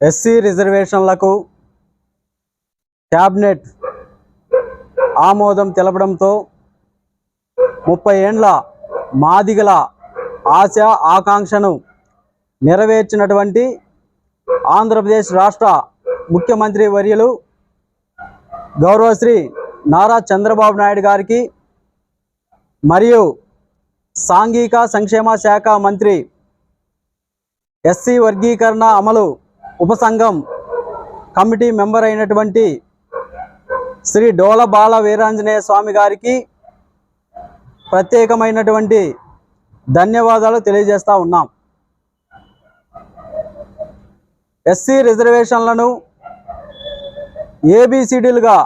SC రిజర్వేషన్లకు cabinet ఆమోదం తెలపడంతో ముప్పై ఏండ్ల మాదిగల ఆశ ఆకాంక్షను నెరవేర్చినటువంటి ఆంధ్రప్రదేశ్ రాష్ట్ర ముఖ్యమంత్రి వర్యులు గౌరవశ్రీ నారా చంద్రబాబు నాయుడు గారికి మరియు సాంఘిక సంక్షేమ శాఖ మంత్రి ఎస్సీ వర్గీకరణ అమలు ఉపసంఘం కమిటీ మెంబర్ అయినటువంటి శ్రీ డోల బాల వీరాంజనేయ స్వామి గారికి ప్రత్యేకమైనటువంటి ధన్యవాదాలు తెలియజేస్తా ఉన్నాం. ఎస్సీ రిజర్వేషన్లను ఏబిసిడీలుగా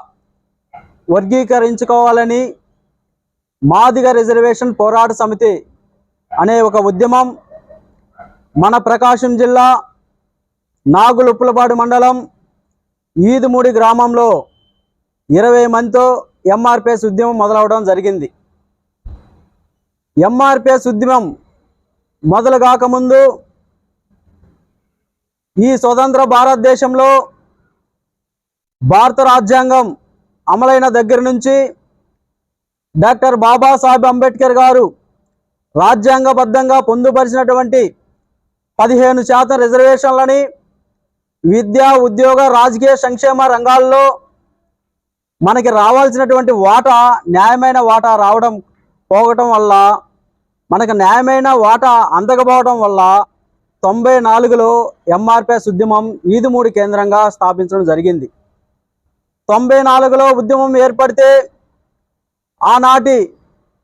వర్గీకరించుకోవాలని మాదిగ రిజర్వేషన్ పోరాట సమితి అనే ఒక ఉద్యమం మన ప్రకాశం జిల్లా నాగులుప్పులపాడు మండలం ఈదుమూడి గ్రామంలో ఇరవై మందితో ఎంఆర్పిఎస్ ఉద్యమం మొదలవడం జరిగింది. ఎంఆర్పిఎస్ ఉద్యమం మొదలు కాకముందు ఈ స్వతంత్ర భారతదేశంలో భారత రాజ్యాంగం అమలైన దగ్గర నుంచి డాక్టర్ బాబాసాహెబ్ అంబేద్కర్ గారు రాజ్యాంగబద్ధంగా పొందుపరిచినటువంటి పదిహేను శాతం రిజర్వేషన్లని విద్యా ఉద్యోగ రాజకీయ సంక్షేమ రంగాల్లో మనకి రావాల్సినటువంటి వాటా న్యాయమైన వాటా రావడం పోగటం వల్ల మనకు న్యాయమైన వాటా అందకపోవడం వల్ల తొంభై నాలుగులో ఎంఆర్పిఎస్ ఉద్యమం ఈదుమూడి కేంద్రంగా స్థాపించడం జరిగింది. తొంభై నాలుగులో ఉద్యమం ఏర్పడితే ఆనాటి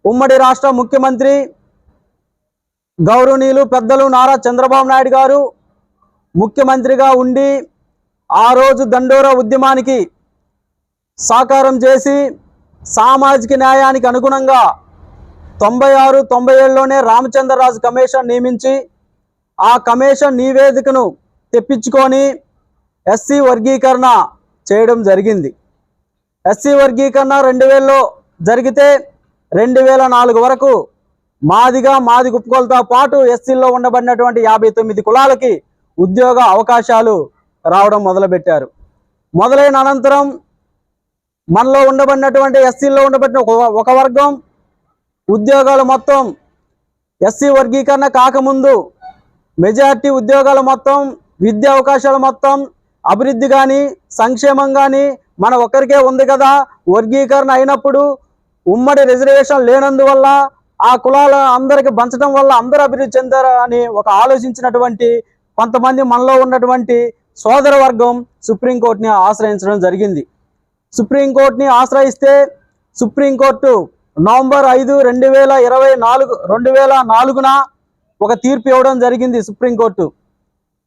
ఉమ్మడి రాష్ట్ర ముఖ్యమంత్రి గౌరవనీయులు పెద్దలు నారా చంద్రబాబు నాయుడు గారు ముఖ్యమంత్రిగా ఉండి ఆ రోజు దండోరా ఉద్యమానికి సాకారం చేసి సామాజిక న్యాయానికి అనుగుణంగా తొంభై ఆరు తొంభై ఏడులోనే రామచంద్రరాజు కమిషన్ నియమించి ఆ కమిషన్ నివేదికను తెప్పించుకొని ఎస్సీ వర్గీకరణ చేయడం జరిగింది. ఎస్సీ వర్గీకరణ రెండు వేలలో జరిగితే రెండు వేల నాలుగు వరకు మాదిగా మాది కుప్పుకోలతో పాటు ఎస్సీల్లో ఉండబడినటువంటి యాభై తొమ్మిది కులాలకి ఉద్యోగ అవకాశాలు రావడం మొదలుపెట్టారు. మొదలైన అనంతరం మనలో ఉండబడినటువంటి ఎస్సీల్లో ఉండబడిన ఒక- ఒక వర్గం ఉద్యోగాలు మొత్తం ఎస్సీ వర్గీకరణ కాకముందు మెజార్టీ ఉద్యోగాలు మొత్తం విద్యా అవకాశాలు మొత్తం అభివృద్ధి కానీ సంక్షేమం కానీ మన ఒక్కరికే ఉంది కదా. వర్గీకరణ అయినప్పుడు ఉమ్మడి రిజర్వేషన్ లేనందువల్ల ఆ కులాల అందరికి పంచడం వల్ల అందరూ అభివృద్ధి చెందారు అని ఒక ఆలోచించినటువంటి కొంతమంది మనలో ఉన్నటువంటి సోదర వర్గం సుప్రీంకోర్టుని ఆశ్రయించడం జరిగింది. సుప్రీంకోర్టుని ఆశ్రయిస్తే సుప్రీంకోర్టు నవంబర్ ఐదు రెండు వేల ఇరవై నాలుగు రెండు వేల నాలుగున ఒక తీర్పు ఇవ్వడం జరిగింది సుప్రీంకోర్టు.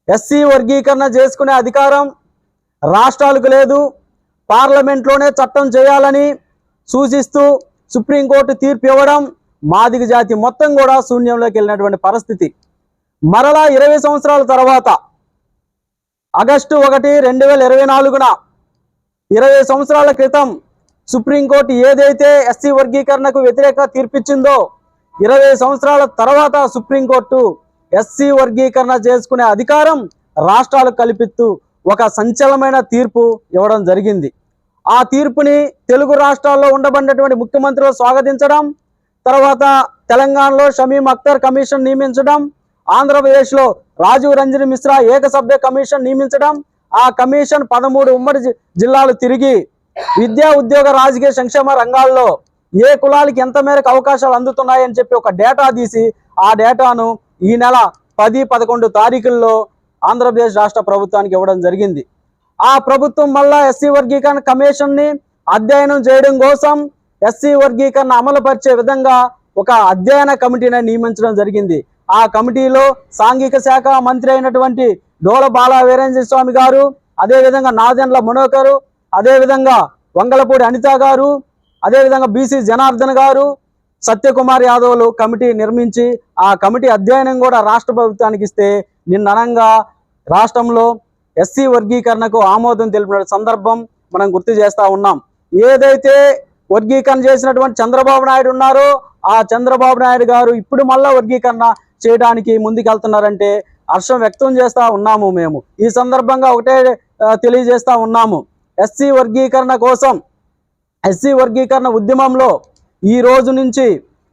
ఎస్సీ వర్గీకరణ చేసుకునే అధికారం రాష్ట్రాలకు లేదు. పార్లమెంట్లోనే చట్టం చేయాలని సూచిస్తూ సుప్రీంకోర్టు తీర్పు ఇవ్వడం మాదిగ జాతి మొత్తం కూడా శూన్యంలోకి వెళ్ళినటువంటి పరిస్థితి. మరలా ఇరవై సంవత్సరాల తర్వాత ఆగస్టు ఒకటి రెండు వేల ఇరవై నాలుగున ఇరవై సంవత్సరాల క్రితం సుప్రీంకోర్టు ఏదైతే ఎస్సీ వర్గీకరణకు వ్యతిరేక తీర్పిచ్చిందో ఇరవై సంవత్సరాల తర్వాత సుప్రీంకోర్టు ఎస్సీ వర్గీకరణ చేసుకునే అధికారం రాష్ట్రాలు కల్పిస్తూ ఒక సంచలనమైన తీర్పు ఇవ్వడం జరిగింది. ఆ తీర్పుని తెలుగు రాష్ట్రాల్లో ఉండబడినటువంటి ముఖ్యమంత్రులు స్వాగతించడం తర్వాత తెలంగాణలో షమీం అఖ్తర్ కమిషన్ నియమించడం ఆంధ్రప్రదేశ్లో రాజీవ్ రంజన్ మిశ్రా ఏకసభ్య కమిషన్ నియమించడం ఆ కమిషన్ పదమూడు ఉమ్మడి జిల్లాలు తిరిగి విద్యా ఉద్యోగ రాజకీయ సంక్షేమ రంగాల్లో ఏ కులాలకి ఎంత మేరకు అవకాశాలు అందుతున్నాయని చెప్పి ఒక డేటా తీసి ఆ డేటాను ఈ నెల పది పదకొండు తారీఖుల్లో ఆంధ్రప్రదేశ్ రాష్ట్ర ప్రభుత్వానికి ఇవ్వడం జరిగింది. ఆ ప్రభుత్వం మళ్ళా ఎస్సీ వర్గీకరణ కమిషన్ని అధ్యయనం చేయడం కోసం ఎస్సీ వర్గీకరణ అమలు పరిచే విధంగా ఒక అధ్యయన కమిటీని నియమించడం జరిగింది. ఆ కమిటీలో సాంఘిక శాఖ మంత్రి అయినటువంటి డోల బాల వీరేంద్ర స్వామి గారు అదేవిధంగా నాదెండ్ల మనోకరు అదేవిధంగా వంగలపూడి అనిత గారు అదేవిధంగా బీసీ జనార్దన్ గారు సత్యకుమార్ యాదవ్లు కమిటీ నిర్మించి ఆ కమిటీ అధ్యయనం కూడా రాష్ట్ర ప్రభుత్వానికి ఇస్తే నిన్ననంగా రాష్ట్రంలో ఎస్సీ వర్గీకరణకు ఆమోదం తెలిపిన సందర్భం మనం గుర్తు చేస్తా ఉన్నాం. ఏదైతే వర్గీకరణ చేసినటువంటి చంద్రబాబు నాయుడు ఉన్నారో ఆ చంద్రబాబు నాయుడు గారు ఇప్పుడు మళ్ళా వర్గీకరణ చేయడానికి ముందుకెళ్తున్నారంటే హర్షం వ్యక్తం చేస్తూ ఉన్నాము మేము. ఈ సందర్భంగా ఒకటే తెలియజేస్తూ ఉన్నాము. ఎస్సీ వర్గీకరణ కోసం ఎస్సీ వర్గీకరణ ఉద్యమంలో ఈ రోజు నుంచి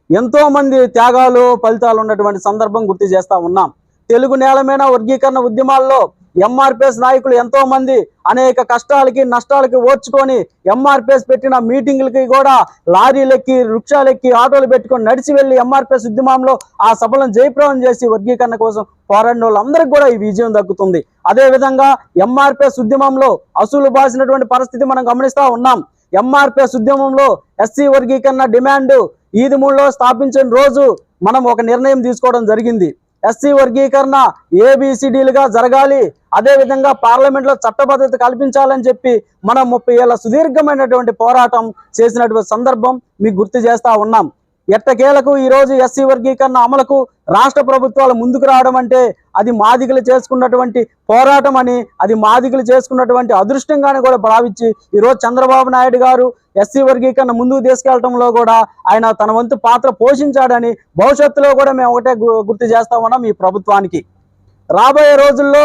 ఎంతోమంది త్యాగాలు ఫలితాలు ఉన్నటువంటి సందర్భం గుర్తు చేస్తూ ఉన్నాం. తెలుగు నేల మీద వర్గీకరణ ఉద్యమాల్లో ఎంఆర్పిఎస్ నాయకులు ఎంతో మంది అనేక కష్టాలకి నష్టాలకి ఓర్చుకొని ఎంఆర్పిఎస్ పెట్టిన మీటింగులకి కూడా లారీలెక్కి వృక్షాలెక్కి ఆటోలు పెట్టుకొని నడిచి వెళ్ళి ఎంఆర్పిఎస్ ఉద్యమంలో ఆ సభలను జయప్రవం చేసి వర్గీకరణ కోసం పోరాడిన వాళ్ళందరికీ కూడా ఈ విజయం దక్కుతుంది. అదే విధంగా ఎంఆర్పిఎస్ ఉద్యమంలో అసూలు బాసినటువంటి పరిస్థితి మనం గమనిస్తూ ఉన్నాం. ఎంఆర్పిఎస్ ఉద్యమంలో ఎస్సీ వర్గీకరణ డిమాండ్ ఈదిమూడులో స్థాపించిన రోజు మనం ఒక నిర్ణయం తీసుకోవడం జరిగింది. ఎస్సీ వర్గీకరణ ఏబిసిడీలుగా జరగాలి. అదే విధంగా పార్లమెంట్లో చట్టబద్ధత కల్పించాలని చెప్పి మనం ముప్పై ఏళ్ళ సుదీర్ఘమైనటువంటి పోరాటం చేసినటువంటి సందర్భం మీకు గుర్తు చేస్తా ఉన్నాం. ఎట్టకేలకు ఈ రోజు ఎస్సీ వర్గీకరణ అమలుకు రాష్ట్ర ప్రభుత్వాలు ముందుకు రావడం అంటే అది మాదిగలు చేసుకున్నటువంటి పోరాటం అని అది మాదిగలు చేసుకున్నటువంటి అదృష్టంగానే కూడా భావించి ఈ రోజు చంద్రబాబు నాయుడు గారు ఎస్సీ వర్గీకరణ ముందుకు తీసుకెళ్ళడంలో కూడా ఆయన తన వంతు పాత్ర పోషించాడని భవిష్యత్తులో కూడా మేము ఒకటే గు- గుర్తు చేస్తా ఉన్నాం ఈ ప్రభుత్వానికి. రాబోయే రోజుల్లో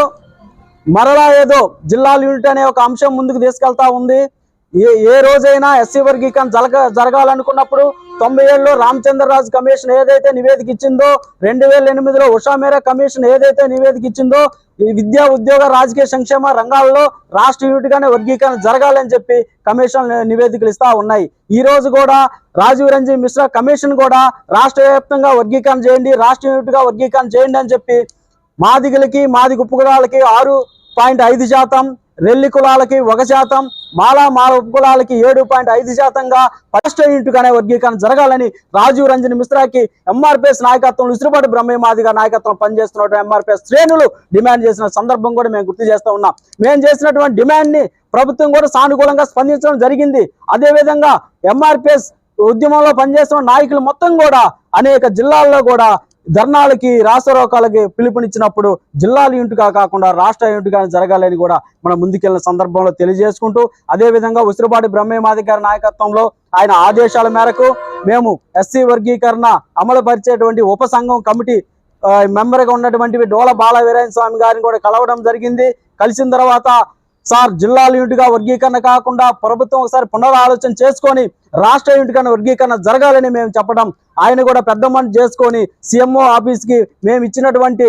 మరలా ఏదో జిల్లాల యూనిట్ అనే ఒక అంశం ముందుకు తీసుకెళ్తా ఉంది. ఏ ఏ రోజైనా ఎస్సీ వర్గీకరణ జరగ జరగాలనుకున్నప్పుడు తొంభై ఏళ్ళలో రామచంద్రరాజు కమిషన్ ఏదైతే నివేదిక ఇచ్చిందో రెండు వేల ఎనిమిదిలో ఉషా మేరా కమిషన్ ఏదైతే నివేదిక ఇచ్చిందో ఈ విద్యా ఉద్యోగ రాజకీయ సంక్షేమ రంగాల్లో రాష్ట్ర యూనిట్ గానే వర్గీకరణ జరగాలని చెప్పి కమిషన్ నివేదికలు ఇస్తా ఉన్నాయి. ఈ రోజు కూడా రాజీవ్ రంజన్ మిశ్రా కమిషన్ కూడా రాష్ట్ర వ్యాప్తంగా వర్గీకరణ చేయండి రాష్ట్ర యూనిట్గా వర్గీకరణ చేయండి అని చెప్పి మాదిగలకి మాదిగ ఉపకులాలకి ఆరు పాయింట్ ఐదు శాతం రెల్లి కులాలకి ఒక శాతం మాలా మాల ఉపకులాలకి ఏడు పాయింట్ ఐదు శాతంగా రాష్ట్ర యూనిట్గానే వర్గీకరణ జరగాలని రాజీవ్ రంజన్ మిశ్రాకి ఎంఆర్పిఎస్ నాయకత్వం ఇసురుపాటి బ్రహ్మయ్య నాయకత్వం పనిచేస్తున్న ఎంఆర్పిఎస్ శ్రేణులు డిమాండ్ చేసిన సందర్భం కూడా మేము గుర్తు చేస్తూ ఉన్నాం. మేము చేసినటువంటి డిమాండ్ని ప్రభుత్వం కూడా సానుకూలంగా స్పందించడం జరిగింది. అదే విధంగా ఎంఆర్పిఎస్ ఉద్యమంలో పనిచేస్తున్న నాయకులు మొత్తం కూడా అనేక జిల్లాల్లో కూడా ధర్నాలకి రాష్ట్రోకాలకి పిలుపునిచ్చినప్పుడు జిల్లాల యూనిట్గా కాకుండా రాష్ట్ర యూనిట్గా జరగాలని కూడా మనం ముందుకెళ్ళిన సందర్భంలో తెలియజేసుకుంటూ అదే విధంగా ఉసిరిపాటి బ్రహ్మేమాది గారి నాయకత్వంలో ఆయన ఆదేశాల మేరకు మేము ఎస్సీ వర్గీకరణ అమలు పరిచేటువంటి ఉపసంఘం కమిటీ మెంబర్గా ఉన్నటువంటి డోల బాల వీరాయణ స్వామి గారిని కూడా కలవడం జరిగింది. కలిసిన తర్వాత సార్ జిల్లాల యూనిట్గా వర్గీకరణ కాకుండా ప్రభుత్వం ఒకసారి పునరాలోచన చేసుకొని రాష్ట్ర యూనిట్గా వర్గీకరణ జరగాలని మేము చెప్పడం ఆయన కూడా పెద్ద మంది చేసుకొని సీఎంఓ ఆఫీస్కి మేము ఇచ్చినటువంటి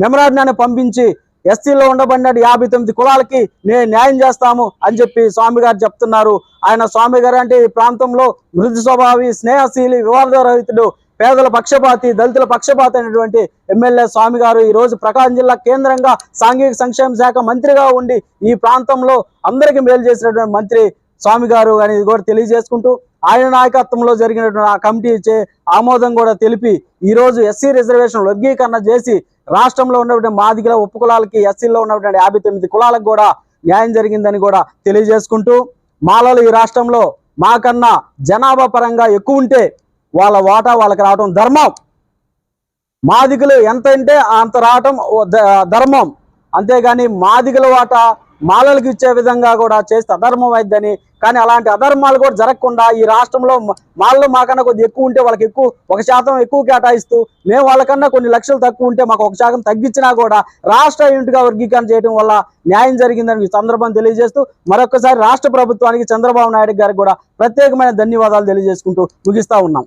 మెమరాజ్ఞాన్ని పంపించి ఎస్సీలో ఉండబడిన యాభై తొమ్మిది కులాలకి నేను న్యాయం చేస్తాము అని చెప్పి స్వామి గారు చెప్తున్నారు. ఆయన స్వామి గారు అంటే ఈ ప్రాంతంలో మృదు స్వభావి స్నేహశీలి వివాదరహితుడు పేదల పక్షపాతి దళితుల పక్షపాతి అయినటువంటి ఎమ్మెల్యే స్వామి గారు ఈరోజు ప్రకాశం జిల్లా కేంద్రంగా సాంఘిక సంక్షేమ శాఖ మంత్రిగా ఉండి ఈ ప్రాంతంలో అందరికీ మేలు చేసినటువంటి మంత్రి స్వామి గారు అనేది కూడా తెలియజేసుకుంటూ ఆయన నాయకత్వంలో జరిగినటువంటి ఆ కమిటీ చే ఆమోదం కూడా తెలిపి ఈరోజు ఎస్సీ రిజర్వేషన్ వర్గీకరణ చేసి రాష్ట్రంలో ఉన్నటువంటి మాదిగల ఉప కులాలకి ఎస్సీలో ఉన్నటువంటి యాభై తొమ్మిది కులాలకు కూడా న్యాయం జరిగిందని కూడా తెలియజేసుకుంటూ మాలలు ఈ రాష్ట్రంలో మాకన్నా జనాభా పరంగా ఎక్కువ ఉంటే వాళ్ళ వాటా వాళ్ళకి రావటం ధర్మం. మాదిగలు ఎంత అంటే అంత రావటం ఓ ద- ధర్మం. అంతేగాని మాదిగల వాటా మాలలకు ఇచ్చే విధంగా కూడా చేస్తే అధర్మం అయిద్దని కానీ అలాంటి అధర్మాలు కూడా జరగకుండా ఈ రాష్ట్రంలో మాలలు మాల్లో మాకన్నా కొద్ది ఎక్కువ ఉంటే వాళ్ళకి ఎక్కువ ఒక శాతం ఎక్కువ కేటాయిస్తూ మేము వాళ్ళకన్నా కొన్ని లక్షలు తక్కువ ఉంటే మాకు ఒక శాతం తగ్గించినా కూడా రాష్ట్ర యూనిట్గా వర్గీకరణ చేయడం వల్ల న్యాయం జరిగిందని ఈ సందర్భం తెలియజేస్తూ మరొకసారి రాష్ట్ర ప్రభుత్వానికి చంద్రబాబు నాయుడు గారికి కూడా ప్రత్యేకమైన ధన్యవాదాలు తెలియజేసుకుంటూ ముగిస్తా ఉన్నాం.